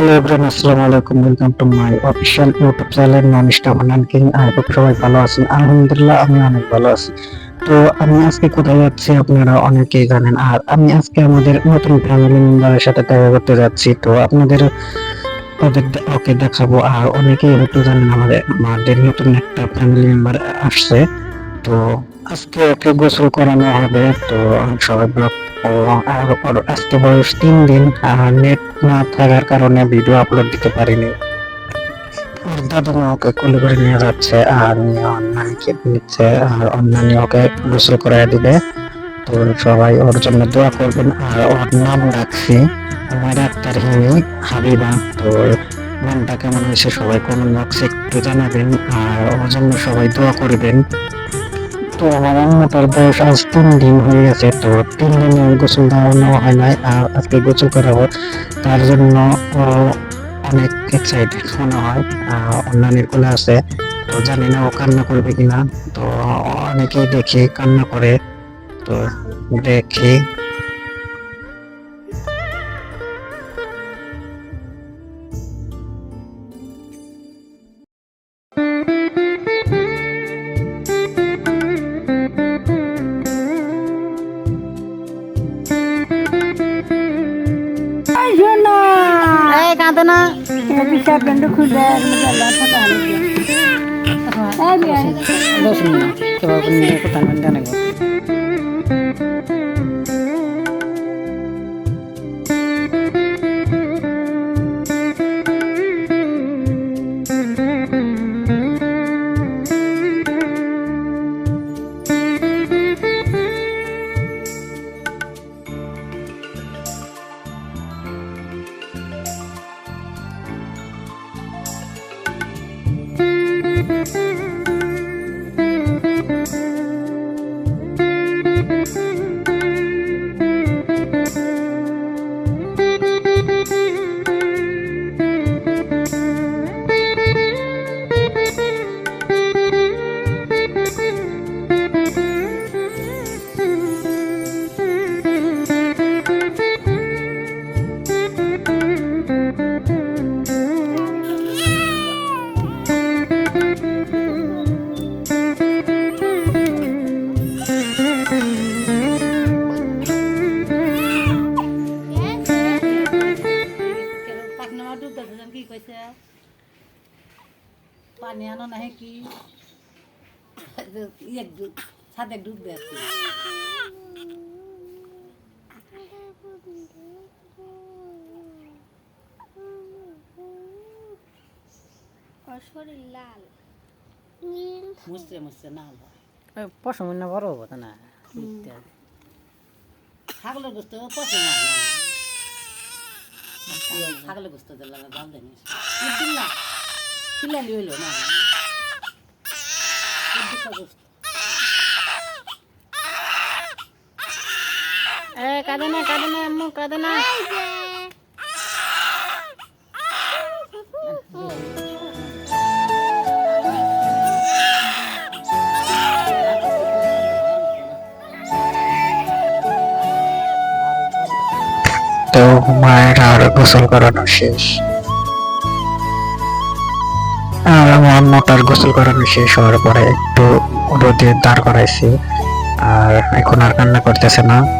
Hello everyone আসসালামু আলাইকুম welcome to my official YouTube channel non stop king I hope সবাই ভালো আছেন। আলহামদুলিল্লাহ আমি অনেক ভালো আছি। তো আমি আজকে কোথায় যাচ্ছি আপনারা অনেকেই জানেন। আর আমি আজকে আমাদের নতুন ফ্যামিলি মেম্বারের সাথে দেখা করতে যাচ্ছি। তো আপনাদের ওদের ওকে দেখাবো। আর অনেকেই হয়তো জানেন আমাদের আমাদের নতুন একটা ফ্যামিলি মেম্বার আসছে। তো আজকে ওকে গোসল করানো হবে। তো সবাই ব্লগ আর আজকে বয়স তিন দিন, আর নেট না থাকার কারণে ভিডিও আপলোড দিতে পারিনি। দাদু ওকে কোলে করে নিয়ে যাচ্ছে, আর নিয়ে অন্যান্যকে নিচ্ছে, আর অন্যান্য ওকে গোসল করাই দিবে। তো সবাই ওর জন্য দোয়া করবেন, আর ওর নাম রাখছি আমার ডাক্তার হিমি হাবিবা। তো নামটা কেমন হয়েছে সবাই কমেন্ট বক্সে একটু জানাবেন, আর ওর জন্য সবাই দোয়া করবেন। তো আমার আম্মুটার বয়স আজ তিন দিন হয়ে গেছে, তো তিন দিনে গোসল দেওয়া নেওয়া হয় নাই আর আজকে গোসল করাবো। তার জন্য অনেক এক্সাইটেড মনে হয় অন্যান্য কোলে আছে। তো জানি না ও কান্না করবে কিনা। তো অনেকেই দেখি কান্না করে। তো দেখি। এই কাঁদে না। দর্শন না কেবল কোথায় জানে পাকনামা Música দিয়েছেন কি কইছে পানি আনো নাহে কি? ইয়ে ডুব ছাদে ডুব দিয়েছে শরীর লাল না পশম বড় হব না। ছাগলের গোস্ত পছন্দ না। ছাগলের গোস্ত দিলে জাল দেনি দিল্লা কিলালি হইল না? এ কাঁদে না কাঁদে না আম্মু কাঁদে না। মায়ের আর গোসল করানো শেষ। আর আমার মোটার গোসল করানো শেষ হওয়ার পরে একটু রোদে দাঁড় করাইছি। আর এখন আর কান্না করতেছে না।